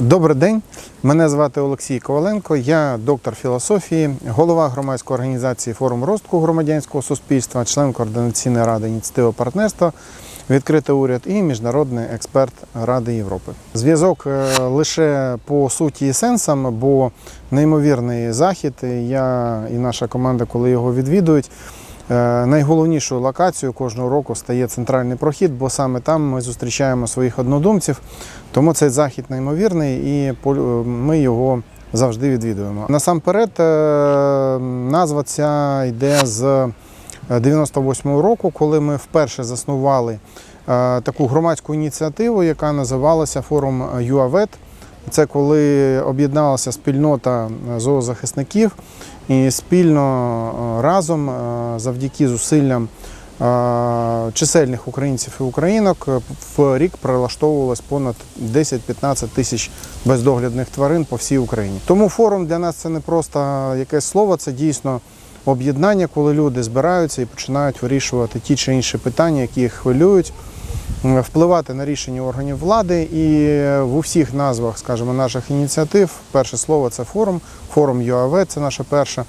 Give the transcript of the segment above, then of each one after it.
Добрий день, мене звати Олексій Коваленко, я доктор філософії, голова громадської організації Форум розвитку громадянського суспільства, член координаційної ради ініціативи партнерства, відкритий уряд і міжнародний експерт Ради Європи. Зв'язок е, лише по суті і сенсам, бо неймовірний захід. Я і наша команда, коли його відвідують. Е, Найголовнішою локацією кожного року стає центральний прохід, бо саме там ми зустрічаємо своїх однодумців. Тому цей захід неймовірний і пол- ми його завжди відвідуємо. Насамперед, е, назва ця йде з 98-го року, коли ми вперше заснували е, таку громадську ініціативу, яка називалася Форум ЮАВЕТ. Це коли об'єдналася спільнота е, зоозахисників і спільно е, разом, е, завдяки зусиллям е, чисельних українців і українок, в рік прилаштовувалось понад 10-15 тисяч бездоглядних тварин по всій Україні. Тому форум для нас це не просто якесь слово, це дійсно об'єднання, коли люди збираються і починають вирішувати ті чи інші питання, які їх хвилюють впливати на рішення органів влади. І в усіх назвах, скажімо, наших ініціатив перше слово це форум. Форум ЮАВ це наша перша е,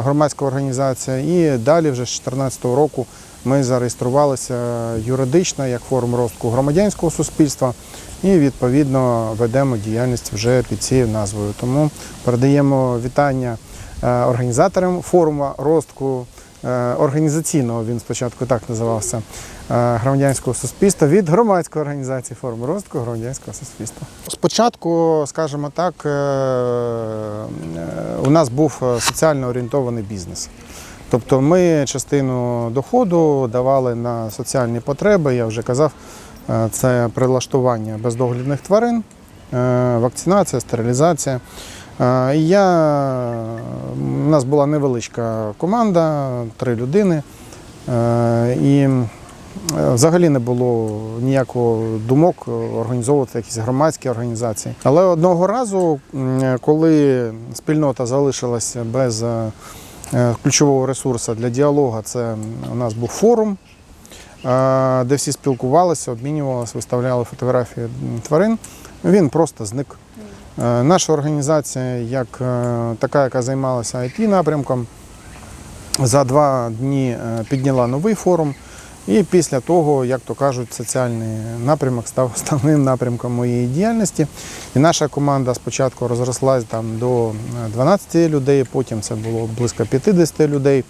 громадська організація. І далі, вже з 2014 року, ми зареєструвалися юридично як форум розвитку громадянського суспільства. І відповідно ведемо діяльність вже під цією назвою. Тому передаємо вітання е, організаторам форуму розвитку е, організаційного. Він спочатку так називався е, громадянського суспільства від громадської організації форуму розвитку громадянського суспільства. Спочатку, скажімо так, е, е, у нас був е, соціально орієнтований бізнес. Тобто ми частину доходу давали на соціальні потреби, я вже казав, е, це прилаштування бездоглядних тварин, е, вакцинація, стерилізація. Е, Я, у нас була невеличка команда, три людини. Е, І е, взагалі не було ніякого думок організовувати якісь громадські організації. Але одного разу, коли спільнота залишилася без е, е, ключового ресурсу для діалогу, це у нас був форум, е, де всі спілкувалися, обмінювалися, виставляли фотографії тварин. Він просто зник. Е, Наша організація, як е, така, яка займалася it напрямком, за два дні е, підняла новий форум. І після того, як то кажуть, соціальний напрямок став основним напрямком моєї діяльності. І наша команда спочатку розрослась там до е, 12 людей, потім це було близько 50 людей.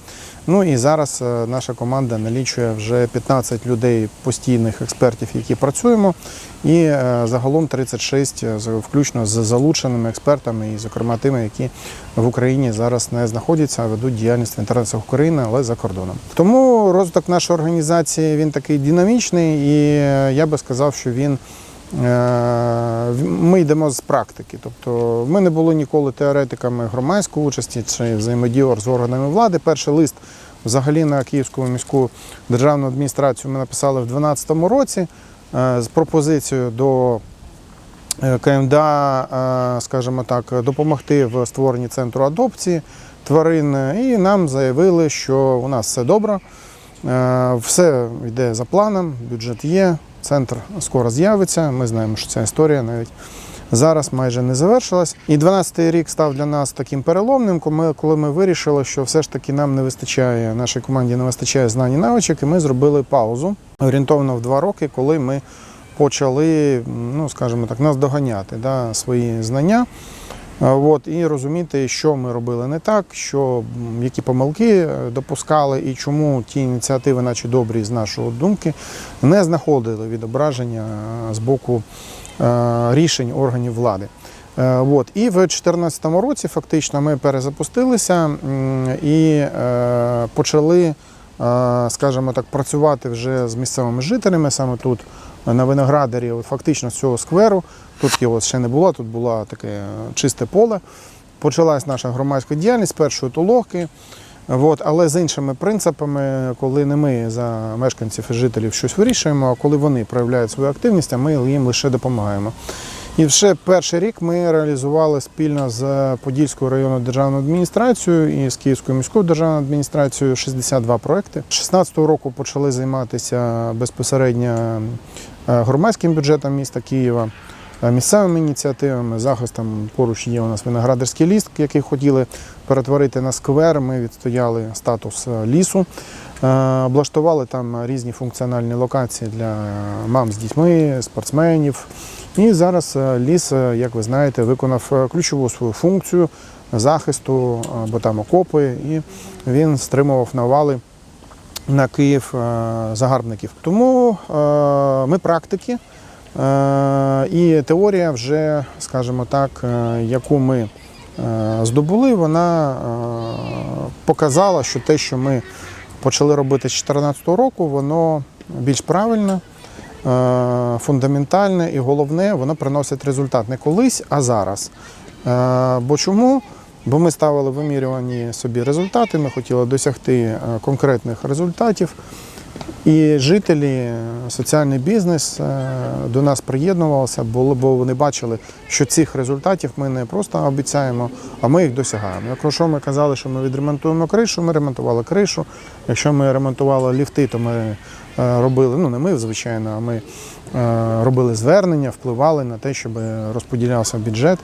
Ну і зараз е, наша команда налічує вже 15 людей постійних експертів, які працюємо, і е, загалом 36, е, включно з залученими експертами, і зокрема тими, які в Україні зараз не знаходяться, а ведуть діяльність в інтересах України, але за кордоном. Тому розвиток нашої організації він такий динамічний, і е, я би сказав, що він. Ми йдемо з практики, тобто ми не були ніколи теоретиками громадської участі чи взаємодії з органами влади. Перший лист взагалі на Київську міську державну адміністрацію ми написали в 2012 році з пропозицією до е, КМДА, е, скажімо так, допомогти в створенні центру адопції тварин. І нам заявили, що у нас все добре, е, все йде за планом, бюджет є, центр скоро з'явиться. Ми знаємо, що ця історія навіть. Зараз майже не завершилась. І 12-й рік став для нас таким переломним, коли ми, вирішили, що все ж таки нам не вистачає, нашій команді не вистачає знань і навичок, і ми зробили паузу орієнтовно в два роки, коли ми почали, ну скажімо так, наздоганяти да, свої знання. От, і розуміти, що ми робили не так, що, які помилки е, допускали, і чому ті ініціативи, наче добрі з нашої думки, не знаходили відображення з боку рішень органів влади. Е, От. І в 2014 році фактично ми перезапустилися і е, почали, е, скажімо так, працювати вже з місцевими жителями саме тут, на виноградарі, фактично з цього скверу. Тут його ще не було, тут було таке е, чисте поле. Почалась наша громадська діяльність першої толоки. От, але з іншими принципами, коли не ми за мешканців і жителів щось вирішуємо, а коли вони проявляють свою активність, а ми їм лише допомагаємо. І вже перший рік ми реалізували спільно з Подільською районною державною адміністрацією і з Київською міською державною адміністрацією 62 проекти. З 2016 року почали займатися безпосередньо е, громадським бюджетом міста Києва. е, місцевими ініціативами, захистом поруч є у нас виноградарський ліс, який хотіли перетворити на сквер. Ми відстояли статус е, лісу. Е, Облаштували там різні функціональні локації для мам з дітьми, спортсменів. І зараз е, ліс, як ви знаєте, виконав ключову свою функцію захисту, бо там окопи, і він стримував навали на Київ загарбників. Тому ми практики, і теорія вже, скажімо так, яку ми здобули, вона е, показала, що те, що ми почали робити з 2014 року, воно більш правильне, е, фундаментальне і головне, воно приносить результат не колись, а зараз. Е, Бо чому? Бо ми ставили вимірювані собі результати, ми хотіли досягти е, конкретних результатів. І жителі, соціальний бізнес е, до нас приєднувалися, бо бо вони бачили, що цих результатів ми не просто обіцяємо, а ми їх досягаємо. Якщо ми казали, що ми відремонтуємо кришу, ми ремонтували кришу. Якщо ми ремонтували ліфти, то ми е, робили, ну не ми, звичайно, а ми е, робили звернення, впливали на те, щоб розподілявся бюджет.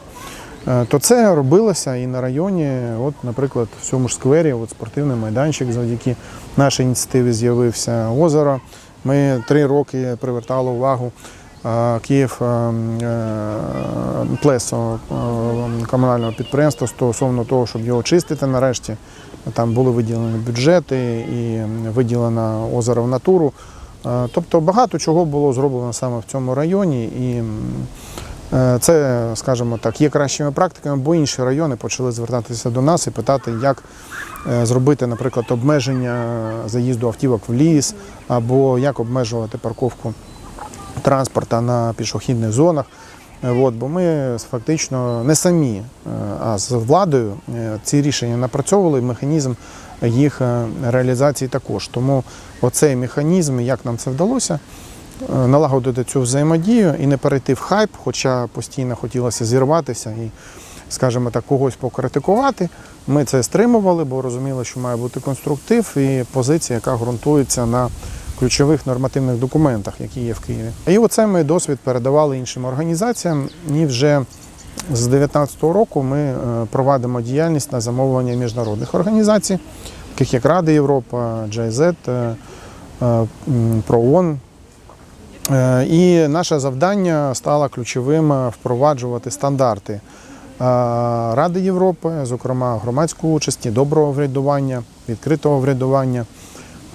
Е, То це робилося і на районі. От, наприклад, в цьому ж сквері, от спортивний майданчик, завдяки нашій ініціативі з'явився озеро. Ми три роки привертали увагу е, Київ е, Плесо комунального підприємства стосовно того, щоб його чистити нарешті. Там були виділені бюджети і виділено озеро в натуру. Тобто багато чого було зроблено саме в цьому районі. І Це, скажімо так, є кращими практиками, бо інші райони почали звертатися до нас і питати, як е, зробити, наприклад, обмеження заїзду автівок в ліс, або як обмежувати парковку транспорта на пішохідних зонах. Е, От, бо ми фактично не самі, е, а з владою е, ці рішення напрацьовували, механізм їх е, реалізації також. Тому оцей механізм, як нам це вдалося, е, налагодити цю взаємодію і не перейти в хайп, хоча постійно хотілося зірватися і, скажімо так, когось покритикувати. Ми це стримували, бо розуміли, що має бути конструктив і позиція, яка ґрунтується на ключових нормативних документах, які є в Києві. І оце ми досвід передавали іншим організаціям. І вже з 2019 року ми е, провадимо діяльність на замовлення міжнародних організацій, таких як Рада Європа, GIZ, е, е, ПРООН. Е, І наше завдання стало ключовим е, впроваджувати стандарти е, Ради Європи, зокрема громадської участі, доброго врядування, відкритого врядування,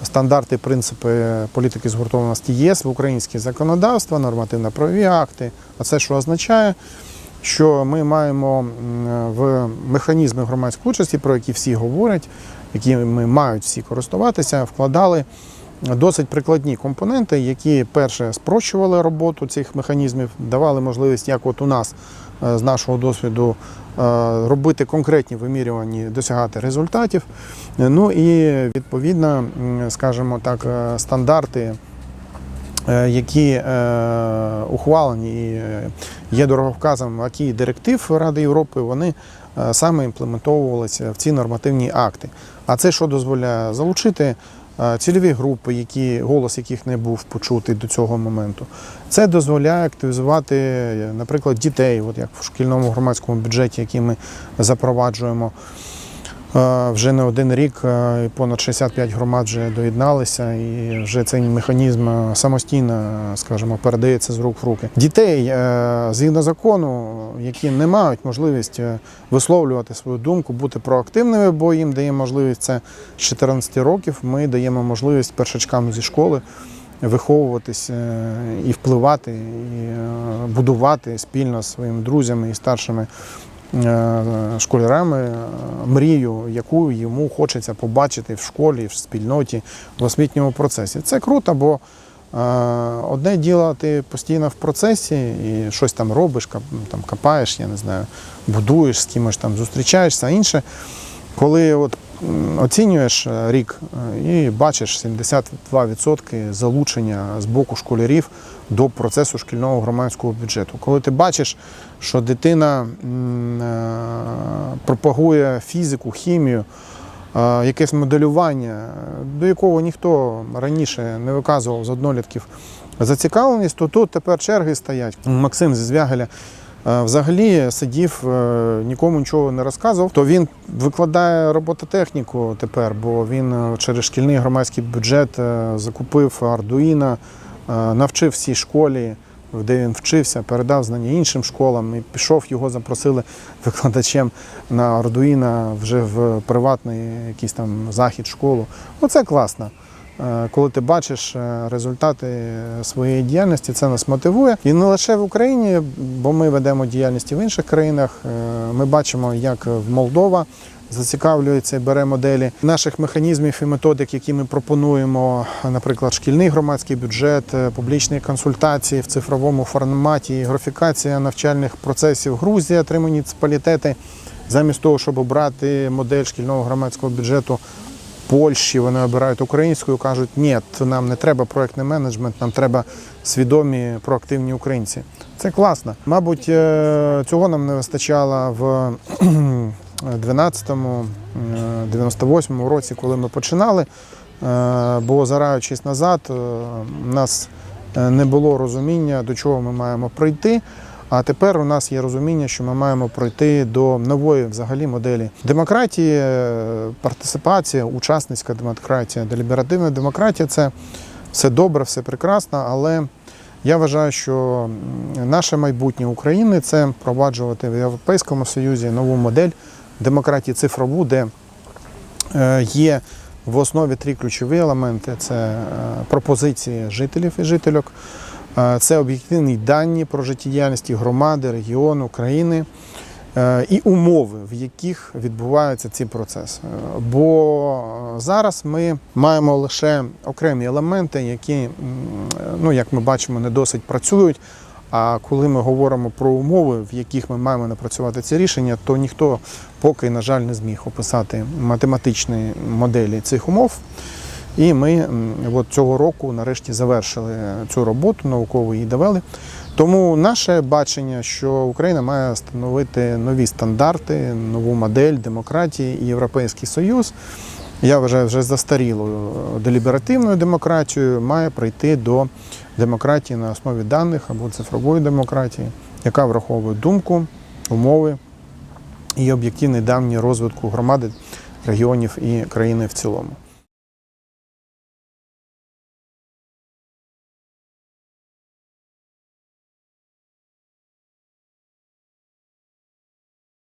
стандарти, принципи політики згуртованості ЄС в українське законодавство, нормативно-правові акти. А це що означає? Що ми маємо в механізми громадської участі, про які всі говорять, якими мають всі користуватися, вкладали досить прикладні компоненти, які перше спрощували роботу цих механізмів, давали можливість, як от у нас е, з нашого досвіду, е, робити конкретні вимірювання, досягати результатів. Ну і відповідно, скажімо так, е, стандарти. Які ухвалені і є дороговказом акі директив Ради Європи, вони саме імплементовувалися в ці нормативні акти. А це що дозволяє залучити цільові групи, які, голос яких не був почутий до цього моменту. Це дозволяє активізувати, наприклад, дітей, от як в шкільному громадському бюджеті, який ми запроваджуємо. Вже не один рік понад 65 громад вже доєдналися, і вже цей механізм самостійно, скажімо, передається з рук в руки. Дітей е, згідно закону, які не мають можливість е, висловлювати свою думку, бути проактивними, бо їм дає можливість це з 14 років. Ми даємо можливість першачкам зі школи виховуватись е, і впливати, і будувати спільно з своїми друзями і старшими школярами е, мрію, яку йому хочеться побачити в школі, в спільноті, в освітньому процесі. Це круто, бо е, одне діло, ти постійно в процесі і щось там робиш, там копаєш, я не знаю, будуєш з кимось там зустрічаєшся, а інше. Коли от оцінюєш е, рік е, і бачиш 72% залучення з боку школярів до процесу шкільного громадського бюджету. Коли ти бачиш, що дитина е, пропагує фізику, хімію, якесь моделювання, до якого ніхто раніше не виказував з однолітків зацікавленість, то тут тепер черги стоять. Максим зі Звягеля взагалі сидів, е, нікому нічого не розказував. То він викладає робототехніку тепер, бо він е, через шкільний громадський бюджет е, закупив Ардуїна, навчив всій школі. Де він вчився, передав знання іншим школам і пішов, його запросили викладачем на Ардуїна вже в приватний якийсь там захід, школу. Оце класно. Е, Коли ти бачиш е, результати своєї діяльності, це нас мотивує. І не лише в Україні, бо ми ведемо діяльність і в інших країнах. Е, Ми бачимо, як в Молдова зацікавлюється і бере моделі наших механізмів і методик, які ми пропонуємо, наприклад, шкільний громадський бюджет, е, публічні консультації в цифровому форматі, графікація навчальних процесів. Грузія, три муніципалітети. Замість того, щоб обрати модель шкільного громадського бюджету Польщі, вони обирають українську і кажуть, ні, нам не треба проектний менеджмент, нам треба свідомі проактивні українці. Це класно. Мабуть, е, цього нам не вистачало в 12-му, е, 98-му році, коли ми починали. Е, Бо зараючись назад, у нас не було розуміння, до чого ми маємо прийти. А тепер у нас є розуміння, що ми маємо пройти до нової взагалі моделі демократії, е, партисипація, учасницька демократія, деліберативна демократія це все добре, все прекрасно, але я вважаю, що наше майбутнє України це впроваджувати в Європейському Союзі нову модель демократії цифрову, де е, є в основі три ключові елементи: це е, пропозиції жителів і жительок. Е, Це об'єктивні дані про життєдіяльність громади, регіону, країни е, і умови, в яких відбуваються ці процеси. Бо е, зараз ми маємо лише окремі елементи, які, ну як ми бачимо, не досить працюють. А коли ми говоримо про умови, в яких ми маємо напрацювати ці рішення, то ніхто поки, на жаль, не зміг описати математичні моделі цих умов. І ми от цього року нарешті завершили цю роботу, науково її довели. Тому наше бачення, що Україна має встановити нові стандарти, нову модель демократії і Європейський Союз. Я вважаю, вже застарілою деліберативною демократією має прийти до демократії на основі даних або цифрової демократії, яка враховує думку, умови і об'єктивні дані розвитку громади, регіонів і країни в цілому.